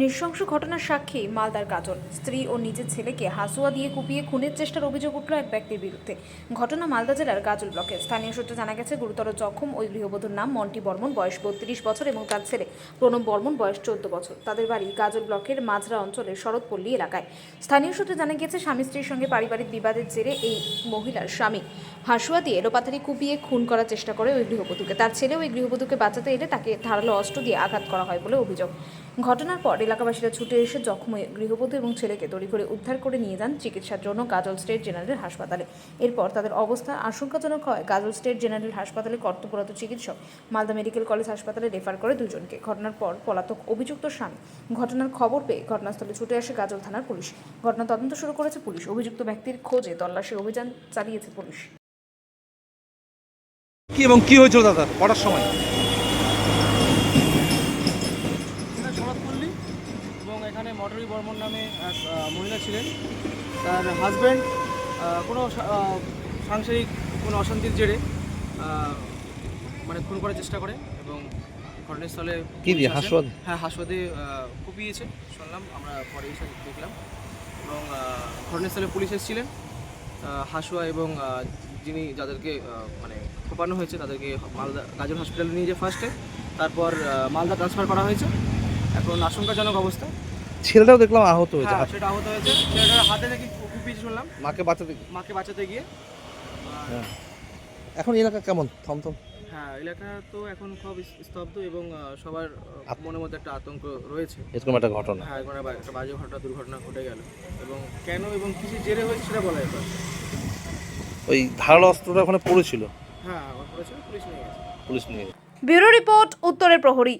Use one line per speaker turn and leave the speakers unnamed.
নৃশংস ঘটনার সাক্ষী মালদার গাজল স্ত্রী ও নিজের ছেলেকে হাসুয়া দিয়ে কুপিয়ে খুনের চেষ্টার অভিযোগ উঠল এক ব্যক্তির বিরুদ্ধে। ঘটনা মালদা জেলার গাজল ব্লকে। স্থানীয় সূত্রে জানা গেছে, গুরুতর জখম ওই গৃহবধূর নাম মন্টি বর্মন, বয়স বত্রিশ বছর এবং তার ছেলে প্রণব বর্মন, বয়স চোদ্দ বছর। তাদের বাড়ি গাজল ব্লকের মাঝরা অঞ্চলের শরৎপল্লী এলাকায়। স্থানীয় সূত্রে জানা গিয়েছে স্বামী স্ত্রীর সঙ্গে পারিবারিক বিবাদের জেরে এই মহিলার স্বামী হাসুয়া দিয়ে এলোপাথারি কুপিয়ে খুন করার চেষ্টা করে ওই গৃহবধূকে। তার ছেলে ওই গৃহবধূকে বাঁচাতে এলে তাকে ধারালো অস্ত্র দিয়ে আঘাত করা হয় বলে অভিযোগ। ঘটনার পর এলাকাবাসীরা ছুটে এসে জখম হয়ে গৃহবধূ এবং ছেলেকে তড়িঘড়ি উদ্ধার করে নিয়ে যান চিকিৎসার জন্য গাজল স্টেট জেনারেল হাসপাতালে। এরপর তাদের অবস্থা আশঙ্কাজনক হয়। গাজল স্টেট জেনারেল হাসপাতালে কর্তব্যরত চিকিৎসক মালদা মেডিকেল কলেজ হাসপাতালে রেফার করে দুজনকে। ঘটনার পর পলাতক অভিযুক্ত স্বামী। ঘটনার খবর পেয়ে ঘটনাস্থলে ছুটে আসে গাজল থানার পুলিশ। ঘটনা তদন্ত শুরু করেছে পুলিশ। অভিযুক্ত ব্যক্তির খোঁজে তল্লাশি অভিযান চালিয়েছে পুলিশ।
কি এবং কি হয়েছিল দাদা? কটার সময়?
এবং এখানে মটরি বর্মন নামে এক মহিলা ছিলেন। তার হাজব্যান্ড কোনো সাংসারিক কোনো অশান্তির জেরে মানে খুন করার চেষ্টা করে এবং ঘটনাস্থলে
কি দিয়ে, দিয়ে?
হ্যাঁ হাসপাতে কুপিয়েছে। শুনলাম আমরা পরে এসে দেখলাম। এবং ঘটনাস্থলে পুলিশ এসেছিলেন। হাসুয়া এবং যিনি যাদেরকে মানে খোপানো হয়েছে তাদেরকে মালদা গাজল হসপিটালে নিয়ে যায় ফার্স্টে তারপর মালদা ট্রান্সফার করা হয়েছে। এখন আশঙ্কাজনক অবস্থা।
ছেলেটাও দেখলাম আহত হয়েছে।
হ্যাঁ সেটা আহত হয়েছে। ছেলেটার হাতে নাকি কুপিয়েছে শুনলাম।
মাকে বাঁচাতে
মাকে বাঁচাতে গিয়ে।
হ্যাঁ। এখন এলাকা কেমন? থমথম।
হ্যাঁ এলাকা তো এখন খুব স্তব্ধ এবং সবার মনের মধ্যে একটা আতঙ্ক রয়েছে।
এরকম একটা ঘটনা।
হ্যাঁ আবার একটা বাজে ঘটনা দুর্ঘটনা ঘটে গেল। এবং কেন এবং কিছু জেরে হয়েছে সেটা বলা না।
ওই ধারালো অস্ত্রটা ওখানে পড়েছিল।
হ্যাঁ করেছে পুলিশ নিয়ে গেছে।
পুলিশ নিয়ে
ব্যুরো রিপোর্ট উত্তরের প্রহরী।